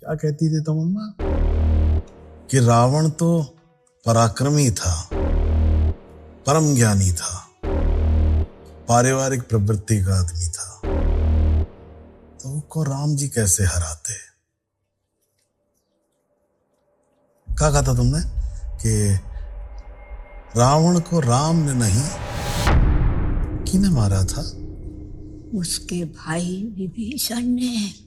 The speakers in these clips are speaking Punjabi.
क्या कहती थी तुम अम्मा कि रावण तो पराक्रमी था परम ज्ञानी था, पारिवारिक प्रवृत्ति का आदमी था। तो उसको राम जी कैसे हराते? क्या कहा था तुमने? कि रावण को राम ने नहीं, किने मारा था? उसके भाई विभीषण ने।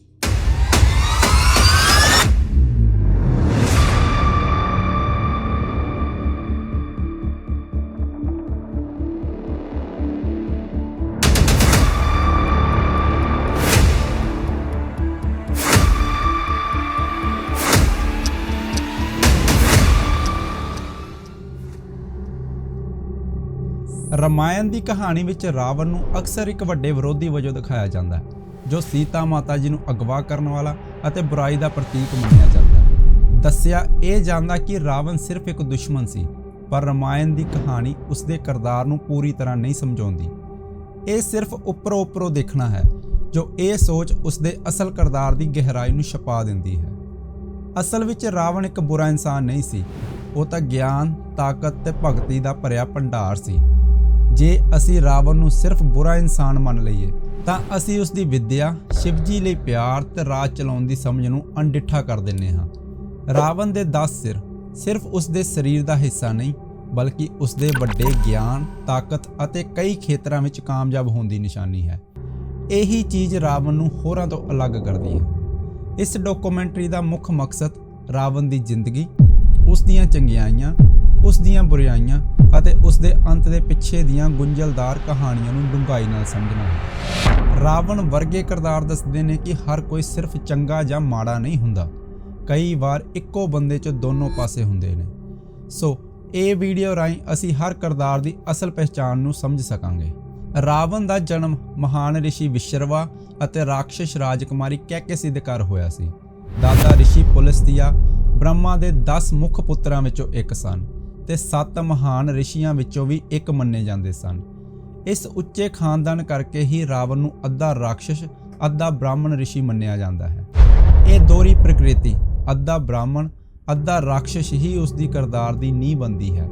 ਰਮਾਇਣ ਦੀ ਕਹਾਣੀ ਵਿੱਚ ਰਾਵਣ ਨੂੰ ਅਕਸਰ ਇੱਕ ਵੱਡੇ ਵਿਰੋਧੀ ਵਜੋਂ ਦਿਖਾਇਆ ਜਾਂਦਾ ਹੈ, ਜੋ ਸੀਤਾ ਮਾਤਾ ਜੀ ਨੂੰ ਅਗਵਾ ਕਰਨ ਵਾਲਾ ਅਤੇ ਬੁਰਾਈ ਦਾ ਪ੍ਰਤੀਕ ਮੰਨਿਆ ਜਾਂਦਾ ਹੈ। ਦੱਸਿਆ ਇਹ ਜਾਂਦਾ ਕਿ ਰਾਵਣ ਸਿਰਫ ਇੱਕ ਦੁਸ਼ਮਣ ਸੀ, ਪਰ ਰਮਾਇਣ ਦੀ ਕਹਾਣੀ ਉਸਦੇ ਕਿਰਦਾਰ ਨੂੰ ਪੂਰੀ ਤਰ੍ਹਾਂ ਨਹੀਂ ਸਮਝਾਉਂਦੀ। ਇਹ ਸਿਰਫ ਉੱਪਰੋਂ ਉੱਪਰੋਂ ਦੇਖਣਾ ਹੈ, ਜੋ ਇਹ ਸੋਚ ਉਸਦੇ ਅਸਲ ਕਿਰਦਾਰ ਦੀ ਗਹਿਰਾਈ ਨੂੰ ਛਪਾ ਦਿੰਦੀ ਹੈ। ਅਸਲ ਵਿੱਚ ਰਾਵਣ ਇੱਕ ਬੁਰਾ ਇਨਸਾਨ ਨਹੀਂ ਸੀ, ਉਹ ਤਾਂ ਗਿਆਨ, ਤਾਕਤ ਤੇ ਭਗਤੀ ਦਾ ਭਰਿਆ ਭੰਡਾਰ ਸੀ। ਜੇ ਅਸੀਂ ਰਾਵਣ ਨੂੰ ਸਿਰਫ ਬੁਰਾ ਇਨਸਾਨ ਮੰਨ ਲਈਏ, ਤਾਂ ਅਸੀਂ ਉਸ ਦੀ ਵਿੱਦਿਆ, ਸ਼ਿਵਜੀ ਲਈ ਪਿਆਰ ਤੇ ਰਾਜ ਚਲਾਉਣ ਦੀ ਸਮਝ ਨੂੰ ਅਣਡਿੱਠਾ ਕਰ ਦਿੰਨੇ ਹਾਂ। ਰਾਵਣ ਦੇ 10 ਸਿਰ ਸਿਰਫ ਉਸ ਦੇ ਸਰੀਰ ਦਾ ਹਿੱਸਾ ਨਹੀਂ, ਬਲਕਿ ਉਸ ਦੇ ਵੱਡੇ ਗਿਆਨ, ਤਾਕਤ ਅਤੇ ਕਈ ਖੇਤਰਾਂ ਵਿੱਚ ਕਾਮਯਾਬ ਹੋਣ ਦੀ ਨਿਸ਼ਾਨੀ ਹੈ। ਇਹੀ ਚੀਜ਼ ਰਾਵਣ ਨੂੰ ਹੋਰਾਂ ਤੋਂ ਅਲੱਗ ਕਰਦੀ ਹੈ। ਇਸ ਡਾਕੂਮੈਂਟਰੀ ਦਾ ਮੁੱਖ ਮਕਸਦ ਰਾਵਣ ਦੀ ਜ਼ਿੰਦਗੀ ਉਸ ਦੀਆਂ ਚੰਗਿਆਈਆਂ ਉਸ ਦੀਆਂ ਬੁਰਾਈਆਂ ਅਤੇ ਉਸ ਦੇ ਅੰਤ ਦੇ ਪਿੱਛੇ ਦੀਆਂ ਗੁੰਝਲਦਾਰ ਕਹਾਣੀਆਂ ਨੂੰ ਡੂੰਘਾਈ ਨਾਲ ਸਮਝਣਾ ਰਾਵਣ ਵਰਗੇ ਕਿਰਦਾਰ ਦੱਸਦੇ ਨੇ ਕਿ ਹਰ ਕੋਈ ਸਿਰਫ ਚੰਗਾ ਜਾਂ ਮਾੜਾ ਨਹੀਂ ਹੁੰਦਾ। ਕਈ ਵਾਰ ਇੱਕੋ ਬੰਦੇ 'ਚ ਦੋਨੋਂ ਪਾਸੇ ਹੁੰਦੇ ਨੇ। ਸੋ, ਇਹ ਵੀਡੀਓ ਰਾਹੀਂ ਅਸੀਂ ਹਰ ਕਿਰਦਾਰ ਦੀ ਅਸਲ ਪਹਿਚਾਣ ਨੂੰ ਸਮਝ ਸਕਾਂਗੇ। ਰਾਵਣ ਦਾ ਜਨਮ ਮਹਾਨ ਰਿਸ਼ੀ ਵਿਸ਼ਰਵਾ ਅਤੇ ਰਾਖਸ਼ ਰਾਜਕੁਮਾਰੀ ਕੈਕੇਸੀ ਦੇ ਘਰ ਹੋਇਆ ਸੀ। ਦਾਦਾ ਰਿਸ਼ੀ ਪੁਲਸਤੀਆ ਬ੍ਰਹਮਾ ਦੇ 10 ਮੁੱਖ ਪੁੱਤਰਾਂ ਵਿੱਚੋਂ ਇੱਕ ਸਨ। ਤੇ ਸੱਤ ਮਹਾਨ ਰਿਸ਼ੀਆਂ ਵਿੱਚੋਂ ਵੀ ਇੱਕ ਮੰਨੇ ਜਾਂਦੇ ਸਨ। ਇਸ ਉੱਚੇ ਖਾਨਦਾਨ ਕਰਕੇ ਹੀ ਰਾਵਣ ਨੂੰ ਅੱਧਾ ਰਾਖਸ਼ ਅੱਧਾ ਬ੍ਰਾਹਮਣ ਰਿਸ਼ੀ ਮੰਨਿਆ ਜਾਂਦਾ ਹੈ। ਇਹ ਦੋਹਰੀ ਪ੍ਰਕਿਰਤੀ, ਅੱਧਾ ਬ੍ਰਾਹਮਣ, ਅੱਧਾ ਰਾਖਸ਼ ਹੀ ਉਸ ਦੀ ਕਿਰਦਾਰ ਦੀ ਨੀਂਹ ਬੰਦੀ ਹੈ,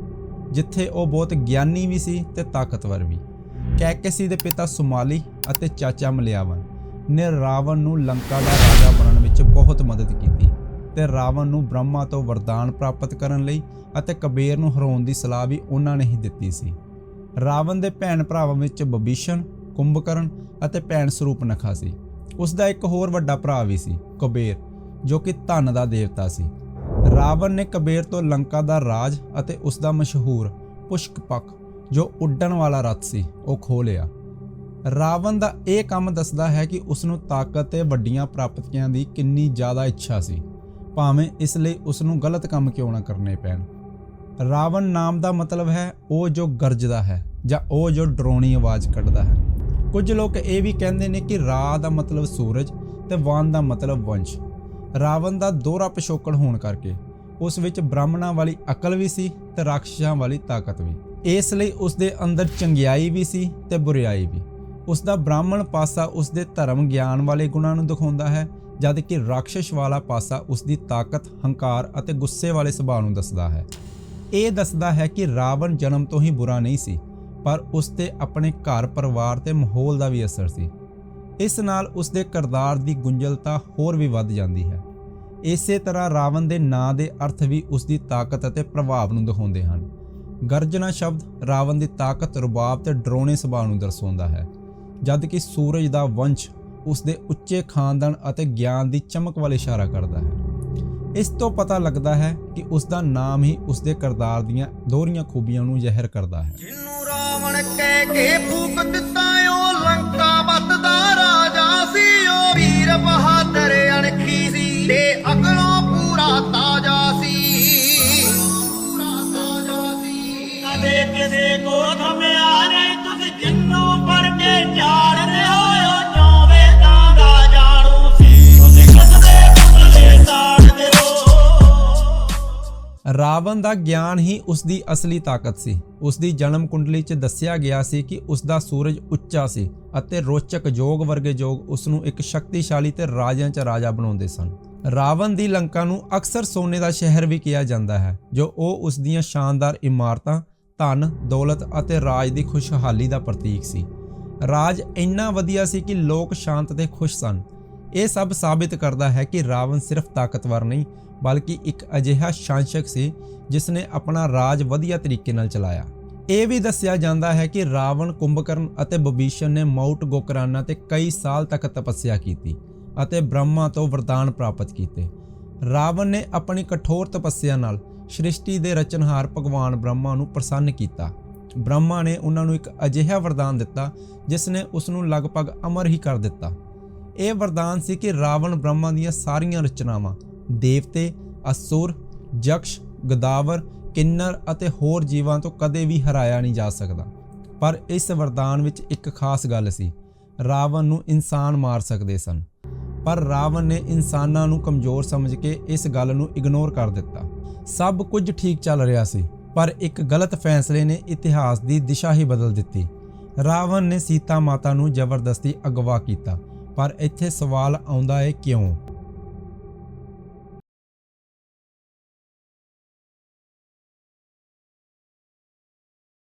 ਜਿੱਥੇ ਉਹ ਬਹੁਤ ਗਿਆਨੀ ਵੀ ਸੀ ਤੇ ਤਾਕਤਵਰ ਵੀ। ਕੈਕੇਸੀ ਦੇ ਪਿਤਾ ਸੁਮਾਲੀ ਅਤੇ ਚਾਚਾ ਮਲਿਆਵਨ ਨੇ ਰਾਵਣ ਨੂੰ ਲੰਕਾ ਦਾ ਰਾਜਾ ਬਣਨ ਵਿੱਚ ਬਹੁਤ ਮਦਦ ਕੀਤੀ। ਤੇ ਰਾਵਣ ਨੂੰ ਬ੍ਰਹਮਾ ਤੋਂ ਵਰਦਾਨ ਪ੍ਰਾਪਤ ਕਰਨ ਲਈ ਅਤੇ ਕਬੀਰ ਨੂੰ ਹਰਾਉਣ ਦੀ ਸਲਾਹ ਵੀ ਉਹਨਾਂ ਨੇ ਹੀ ਦਿੱਤੀ ਸੀ। ਰਾਵਣ ਦੇ ਭੈਣ ਭਰਾਵਾਂ ਵਿੱਚ ਬਬੀਸ਼ਣ, ਕੁੰਭਕਰਨ ਅਤੇ ਭੈਣ ਸਰੂਪ ਨਖਾ ਸੀ। ਉਸ ਦਾ ਇੱਕ ਹੋਰ ਵੱਡਾ ਭਰਾ ਵੀ ਸੀ, ਕੁਬੇਰ, ਜੋ ਕਿ ਧਨ ਦਾ ਦੇਵਤਾ ਸੀ। ਰਾਵਣ ਨੇ ਕਬੀਰ ਤੋਂ ਲੰਕਾ ਦਾ ਰਾਜ ਅਤੇ ਉਸ ਦਾ ਮਸ਼ਹੂਰ ਪੁਸ਼ਕਪਕ ਜੋ ਉੱਡਣ ਵਾਲਾ ਰੱਥ ਸੀ, ਉਹ ਖੋਹ ਲਿਆ। ਰਾਵਣ ਦਾ ਇਹ ਕੰਮ ਦੱਸਦਾ ਹੈ ਕਿ ਉਸ ਨੂੰ ਤਾਕਤ ਤੇ ਵੱਡੀਆਂ ਪ੍ਰਾਪਤੀਆਂ ਦੀ ਕਿੰਨੀ ਜ਼ਿਆਦਾ ਇੱਛਾ ਸੀ। ਭਾਵੇਂ ਇਸ ਲਈ ਉਸ ਨੂੰ ਗਲਤ ਕੰਮ ਕਿਉਂ ਨਾ ਕਰਨੇ ਪੈਣ। ਰਾਵਣ ਨਾਮ ਦਾ ਮਤਲਬ ਹੈ ਉਹ ਜੋ ਗਰਜਦਾ ਹੈ ਜਾਂ ਉਹ ਜੋ ਡਰਾਉਣੀ ਆਵਾਜ਼ ਕੱਢਦਾ ਹੈ। ਕੁਝ ਲੋਕ ਇਹ ਵੀ ਕਹਿੰਦੇ ਨੇ ਕਿ ਰਾ ਦਾ ਮਤਲਬ ਸੂਰਜ ਤੇ ਵਾਨ ਦਾ ਮਤਲਬ ਵੰਸ਼। ਰਾਵਣ ਦਾ ਦੋਹਰਾ ਪਿਛੋਕੜ ਹੋਣ ਕਰਕੇ ਉਸ ਵਿੱਚ ਬ੍ਰਾਹਮਣਾਂ ਵਾਲੀ ਅਕਲ ਵੀ ਸੀ ਤੇ ਰਾਖਸ਼ਾਂ ਵਾਲੀ ਤਾਕਤ ਵੀ। ਇਸ ਲਈ ਉਸ ਦੇ ਅੰਦਰ ਚੰਗਿਆਈ ਵੀ ਸੀ ਤੇ ਬੁਰੀਾਈ ਵੀ। ਉਸ ਦਾ ਬ੍ਰਾਹਮਣ ਪਾਸਾ ਉਸ ਦੇ ਧਰਮ ਗਿਆਨ ਵਾਲੇ ਗੁਣਾਂ ਨੂੰ ਦਿਖਾਉਂਦਾ ਹੈ ਜਦ ਕਿ ਰਾਖਸ਼ ਵਾਲਾ ਪਾਸਾ ਉਸ ਦੀ ਤਾਕਤ, ਹੰਕਾਰ ਅਤੇ ਗੁੱਸੇ ਵਾਲੇ ਸੁਭਾਅ ਨੂੰ ਦੱਸਦਾ ਹੈ। ਇਹ ਦੱਸਦਾ ਹੈ ਕਿ ਰਾਵਣ ਜਨਮ ਤੋਂ ਹੀ ਬੁਰਾ ਨਹੀਂ ਸੀ, ਪਰ ਉਸ ਤੇ ਆਪਣੇ ਘਰ ਪਰਿਵਾਰ ਤੇ ਮਾਹੌਲ ਦਾ ਵੀ ਅਸਰ ਸੀ। ਇਸ ਨਾਲ ਉਸ ਦੇ ਕਿਰਦਾਰ ਦੀ ਗੁੰਝਲਤਾ ਹੋਰ ਵੀ ਵੱਧ ਜਾਂਦੀ ਹੈ। ਇਸੇ ਤਰ੍ਹਾਂ ਰਾਵਣ ਦੇ ਨਾਂ ਦੇ ਅਰਥ ਵੀ ਉਸ ਦੀ ਤਾਕਤ ਅਤੇ ਪ੍ਰਭਾਵ ਨੂੰ ਦਿਖਾਉਂਦੇ ਹਨ। ਗਰਜਨਾ ਸ਼ਬਦ ਰਾਵਣ ਦੀ ਤਾਕਤ, ਰੁਬਾਬ ਤੇ ਡਰਾਉਣੇ ਸੁਭਾਅ ਨੂੰ ਦਰਸਾਉਂਦਾ ਹੈ, ਜਦ ਕਿ ਸੂਰਜ ਦਾ ਵੰਸ਼ ਉਸ ਦੇ ਉੱਚੇ ਖਾਨਦਾਨ ਅਤੇ ਗਿਆਨ ਦੀ ਚਮਕ ਵੱਲ ਇਸ਼ਾਰਾ ਕਰਦਾ ਹੈ। ਇਸ ਤੋਂ ਪਤਾ ਲੱਗਦਾ ਹੈ ਕਿ ਉਸ ਦਾ ਨਾਮ ਹੀ ਉਸ ਦੇ ਕਿਰਦਾਰ ਦੀਆਂ ਦੋਹਰੀਆਂ ਖੂਬੀਆਂ ਨੂੰ ਜ਼ਾਹਿਰ ਕਰਦਾ ਹੈ। ਜਿਨੂੰ ਰਾਵਣ ਕਹਿ ਕੇ ਫੂਕ ਦਿੱਤਾ ਉਹ ਲੰਕਾ ਵੱਤ ਦਾ ਰਾਜਾ ਸੀ। ਉਹ ਵੀਰ ਬਹਾਦਰ ਅਣਖੀ ਸੀ ਤੇ ਅਕਲੋਂ ਪੂਰਾ ਤਾਜਾ ਸੀ। ਪੂਰਾ ਤਾਜਾ ਸੀ। ਕਦੇ ਕਿਸੇ ਕੋ ਥਮਿਆ ਨਹੀਂ ਤੁਸੀਂ ਜਿੰਨੂੰ ਫੜ ਕੇ ਝਾੜਦੇ ਰਾਵਣ ਦਾ ਗਿਆਨ ਹੀ ਉਸ ਦੀ ਅਸਲੀ ਤਾਕਤ ਸੀ। ਉਸ ਦੀ ਜਨਮ ਕੁੰਡਲੀ 'ਚ ਦੱਸਿਆ ਗਿਆ ਸੀ ਕਿ ਉਸ ਦਾ ਸੂਰਜ ਉੱਚਾ ਸੀ ਅਤੇ ਰੋਚਕ ਯੋਗ ਵਰਗੇ ਯੋਗ ਉਸ ਨੂੰ ਇੱਕ ਸ਼ਕਤੀਸ਼ਾਲੀ ਤੇ ਰਾਜਿਆਂ 'ਚ ਰਾਜਾ ਬਣਾਉਂਦੇ ਸਨ। ਰਾਵਣ ਦੀ ਲੰਕਾ ਨੂੰ ਅਕਸਰ ਸੋਨੇ ਦਾ ਸ਼ਹਿਰ ਵੀ ਕਿਹਾ ਜਾਂਦਾ ਹੈ, ਜੋ ਉਹ ਉਸ ਦੀਆਂ ਸ਼ਾਨਦਾਰ ਇਮਾਰਤਾਂ, ਧਨ, ਦੌਲਤ ਅਤੇ ਰਾਜ ਦੀ ਖੁਸ਼ਹਾਲੀ ਦਾ ਪ੍ਰਤੀਕ ਸੀ। ਰਾਜ ਇੰਨਾ ਵਧੀਆ ਸੀ ਕਿ ਲੋਕ ਸ਼ਾਂਤ ਤੇ ਖੁਸ਼ ਸਨ ਇਹ ਸਭ ਸਾਬਿਤ ਕਰਦਾ ਹੈ ਕਿ ਰਾਵਣ ਸਿਰਫ ਤਾਕਤਵਰ ਨਹੀਂ, ਬਲਕਿ ਇੱਕ ਅਜਿਹਾ ਸ਼ਾਸਕ ਸੀ ਜਿਸ ਨੇ ਆਪਣਾ ਰਾਜ ਵਧੀਆ ਤਰੀਕੇ ਨਾਲ ਚਲਾਇਆ। ਇਹ ਵੀ ਦੱਸਿਆ ਜਾਂਦਾ ਹੈ ਕਿ ਰਾਵਣ, ਕੁੰਭਕਰਨ ਅਤੇ ਬਭੀਸ਼ਣ ਨੇ ਮਾਊਂਟ ਗੋਕਰਾਨਾ ਤੇ ਕਈ ਸਾਲ ਤੱਕ ਤਪੱਸਿਆ ਕੀਤੀ ਅਤੇ ਬ੍ਰਹਮਾ ਤੋਂ ਵਰਦਾਨ ਪ੍ਰਾਪਤ ਕੀਤੇ। ਰਾਵਣ ਨੇ ਆਪਣੀ ਕਠੋਰ ਤਪੱਸਿਆ ਨਾਲ ਸ੍ਰਿਸ਼ਟੀ ਦੇ ਰਚਨਹਾਰ ਭਗਵਾਨ ਬ੍ਰਹਮਾ ਨੂੰ ਪ੍ਰਸੰਨ ਕੀਤਾ। ਬ੍ਰਹਮਾ ਨੇ ਉਹਨਾਂ ਨੂੰ ਇੱਕ ਅਜਿਹਾ ਵਰਦਾਨ ਦਿੱਤਾ ਜਿਸ ਨੇ ਉਸ ਨੂੰ ਲਗਭਗ ਅਮਰ ਹੀ ਕਰ ਦਿੱਤਾ। ਇਹ ਵਰਦਾਨ ਸੀ ਕਿ ਰਾਵਣ ਬ੍ਰਹਮਾ ਦੀਆਂ ਸਾਰੀਆਂ ਰਚਨਾਵਾਂ, ਦੇਵਤੇ, ਅਸੁਰ ਯਕਸ਼ ਗਦਾਵਰ, ਕਿੰਨਰ ਅਤੇ ਹੋਰ ਜੀਵਾਂ ਤੋਂ ਕਦੇ ਵੀ ਹਰਾਇਆ ਨਹੀਂ ਜਾ ਸਕਦਾ। ਪਰ ਇਸ ਵਰਦਾਨ ਵਿੱਚ ਇੱਕ ਖਾਸ ਗੱਲ ਸੀ, ਰਾਵਣ ਨੂੰ ਇਨਸਾਨ ਮਾਰ ਸਕਦੇ ਸਨ। ਪਰ ਰਾਵਣ ਨੇ ਇਨਸਾਨਾਂ ਨੂੰ ਕਮਜ਼ੋਰ ਸਮਝ ਕੇ ਇਸ ਗੱਲ ਨੂੰ ਇਗਨੋਰ ਕਰ ਦਿੱਤਾ। ਸਭ ਕੁਝ ਠੀਕ ਚੱਲ ਰਿਹਾ ਸੀ, ਪਰ ਇੱਕ ਗਲਤ ਫੈਸਲੇ ਨੇ ਇਤਿਹਾਸ ਦੀ ਦਿਸ਼ਾ ਹੀ ਬਦਲ ਦਿੱਤੀ। ਰਾਵਣ ਨੇ ਸੀਤਾ ਮਾਤਾ ਨੂੰ ਜ਼ਬਰਦਸਤੀ ਅਗਵਾ ਕੀਤਾ ਪਰ ਇੱਥੇ ਸਵਾਲ ਆਉਂਦਾ ਹੈ ਕਿਉਂ?